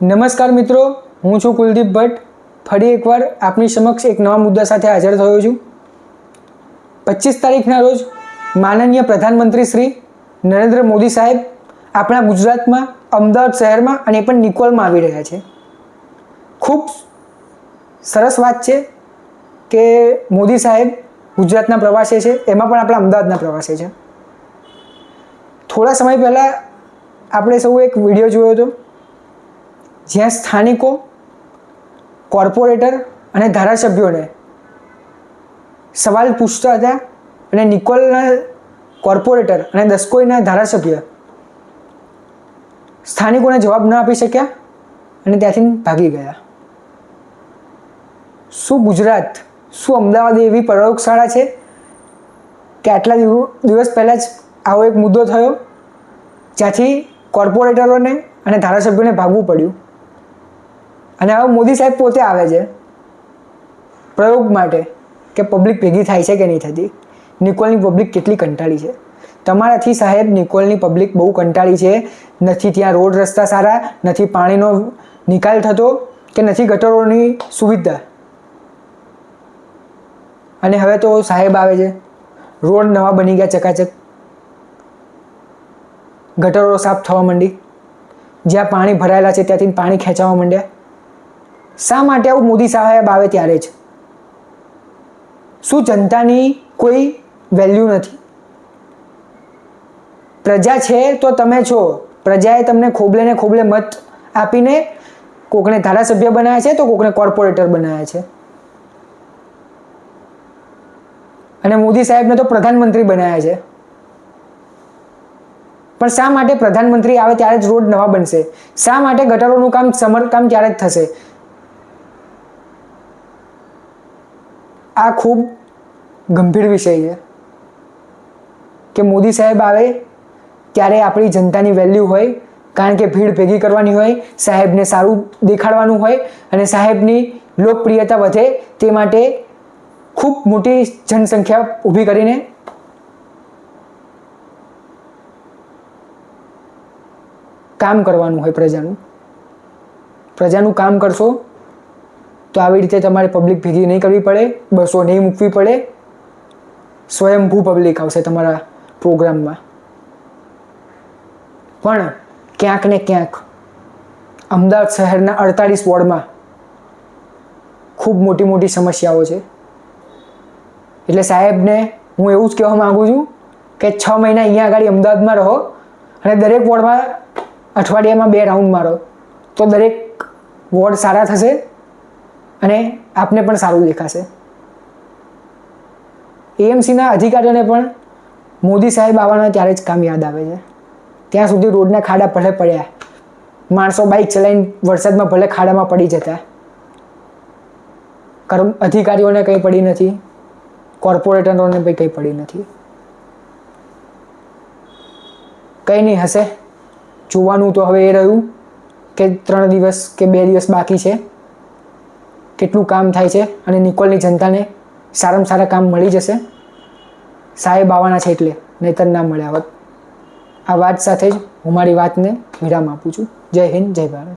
નમસ્કાર મિત્રો, હું છું કુલદીપ ભટ્ટ. ફરી એકવાર આપની સમક્ષ એક નવા મુદ્દા સાથે હાજર થયો છું. પચીસ તારીખના રોજ માનનીય પ્રધાનમંત્રી શ્રી નરેન્દ્ર મોદી સાહેબ આપણા ગુજરાતમાં અમદાવાદ શહેરમાં અને પણ નિકોલમાં આવી રહ્યા છે. ખૂબ સરસ વાત છે કે મોદી સાહેબ ગુજરાતના પ્રવાસે છે, એમાં પણ આપણા અમદાવાદના પ્રવાસે છે. થોડા સમય પહેલાં આપણે સૌ એક વીડિયો જોયો હતો. જ્યાં સ્થાનિકો, કોર્પોરેટર અને ધારાસભ્યોને સવાલ પૂછતા હતા અને નિકોલના કોર્પોરેટર અને દસકોઈના ધારાસભ્ય સ્થાનિકોને જવાબ ન આપી શક્યા અને ત્યાંથી ભાગી ગયા. શું ગુજરાત, શું અમદાવાદ એવી પ્રયોગશાળા છે કે આટલા દિવ- દિવસ પહેલાં જ આવો એક મુદ્દો થયો, જ્યાંથી કોર્પોરેટરોને અને ધારાસભ્યોને ભાગવું પડ્યું? અને હવે મોદી સાહેબ પોતે આવે છે પ્રયોગ માટે કે પબ્લિક ભેગી થાય છે કે નહીં થતી? નિકોલની પબ્લિક કેટલી કંટાળી છે. તમારાથી સાહેબ નિકોલની પબ્લિક બહુ કંટાળી છે. નથી ત્યાં રોડ રસ્તા સારા, નથી પાણીનો નિકાલ થતો કે નથી ગટરોની સુવિધા. અને હવે તો સાહેબ આવે છે. રોડ નવા બની ગયા ચકાચક. ગટરો સાફ થવા માંડી. જ્યાં પાણી ભરાયેલા છે ત્યાંથી પાણી ખેંચાવા માંડ્યા. શા માટે આવું મોદી સાહેબ આવે ત્યારે જ? શું જનતાની કોઈ વેલ્યુ નથી? પ્રજા છે તો તમે છો. પ્રજાએ તમને ખોબલે ને ખોબલે મત આપીને કોકને ધારાસભ્ય બનાવ્યા છે તો કોકને કોર્પોરેટર બનાવ્યા છે. અને મોદી સાહેબને તો પ્રધાનમંત્રી બનાવ્યા છે. પણ શા માટે પ્રધાનમંત્રી આવે ત્યારે જ રોડ નવા બનશે? શા માટે ગટરોનું કામ સમરકામ ત્યારે જ થશે? આ ખૂબ ગંભીર વિષય છે. કે મોદી સાહેબ આવે ત્યારે આપણી જનતાની વેલ્યુ હોય, કારણ કે ભીડ ભેગી કરવાની હોય, સાહેબને સારું દેખાડવાનું હોય અને સાહેબની લોકપ્રિયતા વધે તે માટે ખૂબ મોટી જનસંખ્યા ઊભી કરીને કામ કરવાનું હોય પ્રજાનું. પ્રજાનું કામ કરશો તો આવી રીતે તમારે પબ્લિક ભેગી નહીં કરવી પડે, બસો નહીં મૂકવી પડે. સ્વયંભૂ પબ્લિક આવશે તમારા પ્રોગ્રામમાં. પણ ક્યાંક ને ક્યાંક અમદાવાદ શહેરના અડતાલીસ વોર્ડમાં ખૂબ મોટી મોટી સમસ્યાઓ છે. એટલે સાહેબને હું એવું જ કહેવા માગું છું કે છ મહિના અહીંયા આગળ અમદાવાદમાં રહો અને દરેક વોર્ડમાં અઠવાડિયામાં બે રાઉન્ડ મારો. તો દરેક વોર્ડ સારા થશે. અને આપને પણ સારું દેખાશે. એએમસીના અધિકારીઓને પણ મોદી સાહેબ આવવાના ત્યારે જ કામ યાદ આવે છે. ત્યાં સુધી રોડના ખાડા ભલે પડ્યા, માણસો બાઇક ચલાવીને વરસાદમાં ભલે ખાડામાં પડી જતા. કર્મ અધિકારીઓને કંઈ પડી નથી, કોર્પોરેટરોને પણ કંઈ પડી નથી. કંઈ નહીં હશે. જોવાનું તો હવે એ રહ્યું કે ત્રણ દિવસ કે બે દિવસ બાકી છે. કેટલું કામ થાય છે અને નિકોલની જનતાને સારામાં સારા કામ મળી જશે? સાહેબ આવવાના છે એટલે નહીતર ના મળ્યા હોત. આ વાત સાથે જ હું મારી વાતને વિરામ આપું છું. જય હિન્દ, જય ભારત.